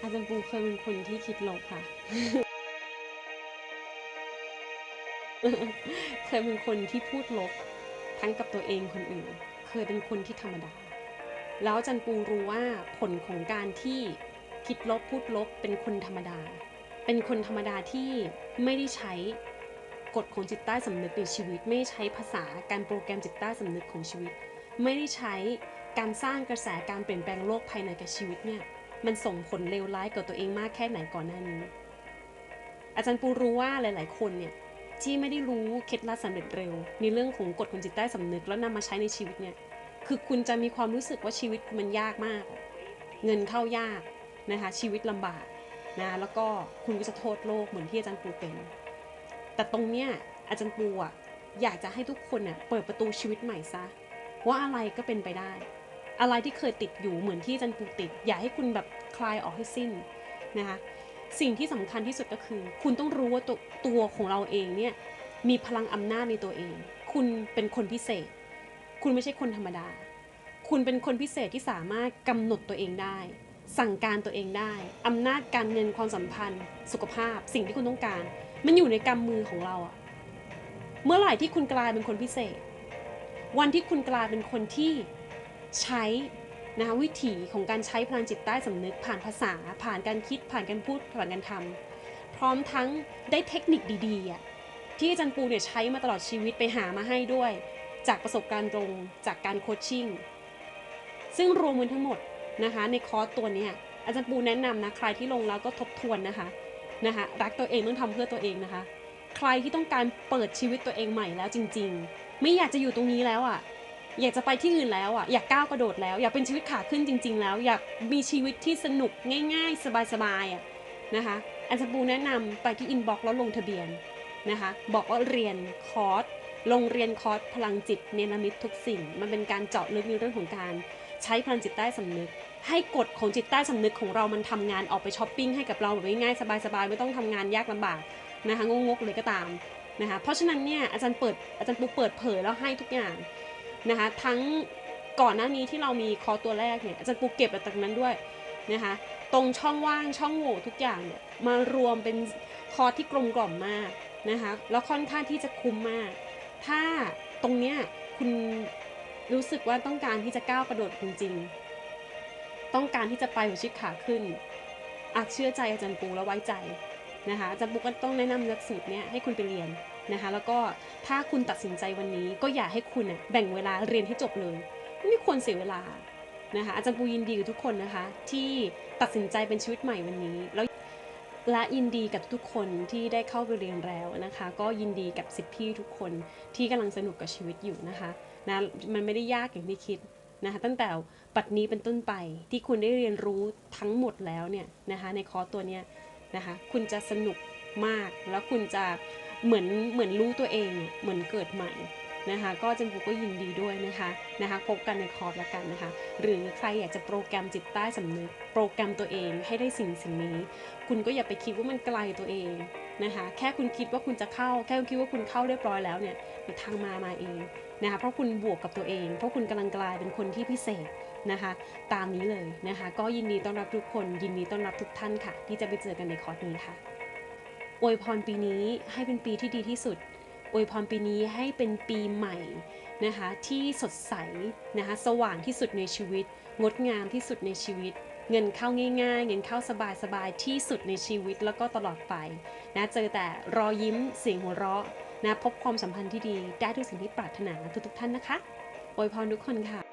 อาจารย์ปูเคยเป็นคนที่คิดลบค่ะ เคยเป็นคนที่พูดลบทั้งกับตัวเองคนอื่น เคยเป็นคนที่ธรรมดา แล้วอาจันปูรู้ว่าผลของการที่คิดลบพูดลบเป็นคนธรรมดา เป็นคนธรรมดาที่ไม่ได้ใช้กฎของจิตใต้สำนึกในชีวิต ไม่ใช้ภาษาการโปรแกรมจิตใต้สำนึกของชีวิต ไม่ได้ใช้การสร้างกระแสการเปลี่ยนแปลงโลกภายในกับชีวิตเนี่ย มันส่งผลเลวร้ายกับตัวเองมากแค่ไหนก่อนหน้านี้ อาจารย์ปูรู้ว่าหลาย ๆ คนเนี่ยที่ไม่ได้รู้เคล็ดลับสำเร็จเร็ว ในเรื่องของกฎของจิตใต้สำนึกแล้วนำมาใช้ในชีวิตเนี่ย คือคุณจะมีความรู้สึกว่าชีวิตมันยากมาก เงินเข้ายากนะคะ ชีวิตลำบากนะแล้วก็คุณก็จะโทษโลกเหมือนที่อาจารย์ปูเป็น แต่ตรงเนี้ยอาจารย์ปูอะอยากจะให้ทุกคนเน่ยเปิดประตูชีวิตใหม่ซะว่าอะไรก็เป็นไปได้ อะไรที่เคยติดอยู่เหมือนที่จารย์ปูติด อย่าให้คุณแบบคลายออกให้สิ้นนะคะสิ่งที่สำคัญที่สุดก็คือ คุณต้องรู้ว่าตัวตัวของเราเองเนี่ยมีพลังอำนาจในตัวเอง คุณเป็นคนพิเศษ คุณไม่ใช่คนธรรมดา คุณเป็นคนพิเศษที่สามารถกำหนดตัวเองได้ สั่งการตัวเองได้อำนาจการเงินความสัมพันธ์ สุขภาพ สิ่งที่คุณต้องการ มันอยู่ในกำมือของเราอะเมื่อไหร่ที่คุณกลายเป็นคนพิเศษ วันที่คุณกลายเป็นคนที่ ใช้นะคะวิถีของการใช้พลังจิตใต้สำนึกผ่านภาษา ผ่านการคิดผ่านการพูดผ่านการทำพร้อมทั้งได้เทคนิคดีๆที่อาจารย์ปูเนี่ยใช้มาตลอดชีวิตไปหามาให้ด้วย จากประสบการณ์ตรงจากการโคชชิ่งซึ่งรวมมันทั้งหมดนะคะในคอร์สตัวนี้อาจารย์ปูแนะนำนะใครที่ลงแล้วก็ทบทวนนะคะนะคะรักตัวเองต้องทำเพื่อตัวเองนะคะ ใครที่ต้องการเปิดชีวิตตัวเองใหม่แล้วจริง ๆ ไม่อยากจะอยู่ตรงนี้แล้วอะ อยากจะไปที่อื่นแล้วอะอยากก้าวกระโดดแล้ว อยากเป็นชีวิตขาขึ้นจริง ๆ แล้ว อยากมีชีวิตที่สนุกง่าย ๆ สบายๆอะนะคะอาจารย์ปูแนะนำไปที่อินบ็อกซ์แล้วลงทะเบียนนะคะบอกว่าเรียนคอร์สโรงเรียนคอร์สพลังจิตเนรมิตทุกสิ่ง มันเป็นการเจาะลึกในเรื่องของการใช้พลังจิตใต้สำนึก ให้กฎของจิตใต้สำนึกของเรามันทำงานออกไปช้อปปิ้งให้กับเราแบบง่ายๆสบายๆไม่ต้องทำงานยากลำบากนะคะงงๆเลยก็ตามนะคะเพราะฉะนั้นเนี่ยอาจารย์เปิดอาจารย์ปูเปิดเผยแล้วให้ทุกอย่าง นะคะทั้งก่อนหน้านี้ที่เรามีคอตัวแรกเนี่ยอาจารย์ปูเก็บมาจากนั้นด้วยนะคะตรงช่องว่างช่องโหว่ทุกอย่างเนี่ยมารวมเป็นคอที่กลมกล่อมมากนะคะแล้วค่อนข้างที่จะคุ้มมาก ถ้าตรงเนี้ยคุณรู้สึกว่าต้องการที่จะก้าวกระโดดจริงๆ ต้องการที่จะไปหัวชิดขาขึ้นอาจเชื่อใจอาจารย์ปูแล้วไว้ใจ นะคะอาจารย์ปูก็ต้องแนะนำหลักสูตรเนี้ยให้คุณไปเรียนนะคะ แล้วก็ถ้าคุณตัดสินใจวันนี้ก็อย่าให้คุณแบ่งเวลาเรียนให้จบเลยไม่ควรเสียเวลานะคะอาจารย์ปูยินดีกับทุกคนนะคะ ที่ตัดสินใจเป็นชีวิตใหม่วันนี้แล้วและยินดีกับทุกคนที่ได้เข้าไปเรียนแล้วนะคะ ก็ยินดีกับสิทธิพี่ทุกคนที่กำลังสนุกกับชีวิตอยู่นะคะนะมันไม่ได้ยากอย่างที่คิดนะคะตั้งแต่ปัดนี้เป็นต้นไปที่คุณได้เรียนรู้ทั้งหมดแล้วเนี่ยนะคะในคอร์สตัวเนี้ย นะคะ คุณจะสนุกมากแล้วคุณจะเหมือนเหมือนรู้ตัวเองเหมือนเกิดใหม่ นะคะ ก็จันปูก็ยินดีด้วยนะคะนะคะพบกันในคอร์สละกันนะคะ หรือใครอยากจะโปรแกรมจิตใต้สำนึกโปรแกรมตัวเองให้ได้สิ่งสิ่งนี้ คุณก็อย่าไปคิดว่ามันไกลตัวเองนะคะ แค่คุณคิดว่าคุณจะเข้า แค่คุณคิดว่าคุณเข้าเรียบร้อยแล้วเนี่ยทางมามาเองนะคะเพราะคุณบวกกับตัวเอง เพราะคุณกำลังกลายเป็นคนที่พิเศษนะคะ ตามนี้เลยนะคะ ก็ยินดีต้อนรับทุกคน ยินดีต้อนรับทุกท่านค่ะ ที่จะไปเจอกันในคอร์สนี้ค่ะอวยพรปีนี้ให้เป็นปีที่ดีที่สุด อวยพรปีนี้ให้เป็นปีใหม่นะคะที่สดใสนะคะสว่างที่สุดในชีวิต งดงามที่สุดในชีวิต เงินเข้าง่ายๆ เงินเข้าสบายๆที่สุดในชีวิตแล้วก็ตลอดไปนะเจอแต่รอยยิ้มเสียงหัวเราะนะพบความสัมพันธ์ที่ดีได้ทุกสิ่งที่ปรารถนาทุกๆท่านนะคะอวยพรทุกคนค่ะ